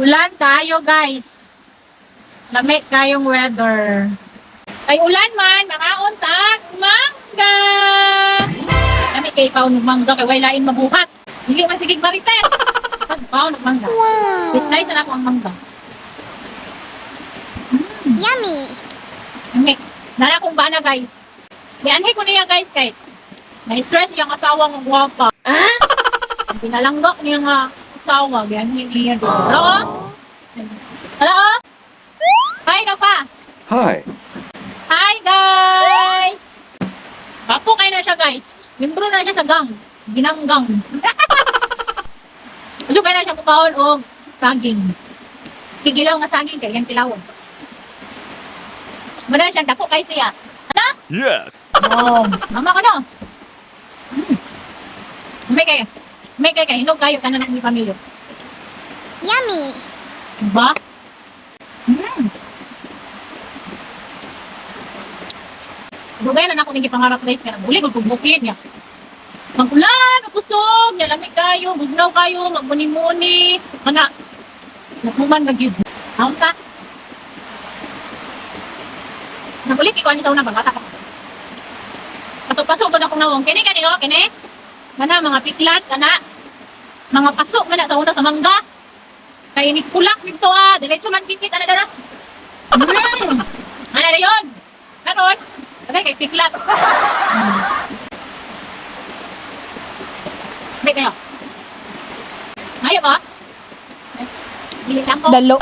Ulan tayo guys. Lamig kayong weather. Ay ulan man, mga untak, mangga! Kami kay ikaw ng mangga, kay wailain mabuhat. Hindi man sigig marites. Pag ikaw ng mangga. Wow. Dislike sa ako ang mangga. Yummy. Lamig. Nara kong bana guys. Ianhay ko niya guys kay na-stress yung asawa ng guwapa. Ah? Pinalanggok niya nga asawa. Ianhay niya doon. Hello? Hello? Hi na pa. Hi. Hi guys! Bako kayo na siya guys. Membro na siya sa gang. Ginanggang. Ano kayo na siya mukhaon o saging. Kigilaw nga saging kaya yung tilawon. Muna siya, dako kayo siya. Ano? Yes. Oh, mama ka na. Hmm. May kayo. May kayo kayo. Hinog kayo ka na ng mga pamilya. Yummy. Diba? Hmm. Dugay na ako nang ipangarap guys kaya muli kung bukid niya. Magulan, magkusog, niya lamig kayo, bugnaw kayo, magmuni-muni, mana. Nakuman na gyud. Taon ka. Nabulit ikaw ni taon na bangata pa. Pasok-pasok ba na kung nawong? Kini kani oh, kini. Kana mga piklat kana. Mga pasok man sa una sa mangga. Kaya ni kulak dito ah. Diretso man kikit. Ano na na? Hmm. Ano na yun? Ganon. Okay, kay piklat. Hmm. May kayo. Ayaw ba? Dalo.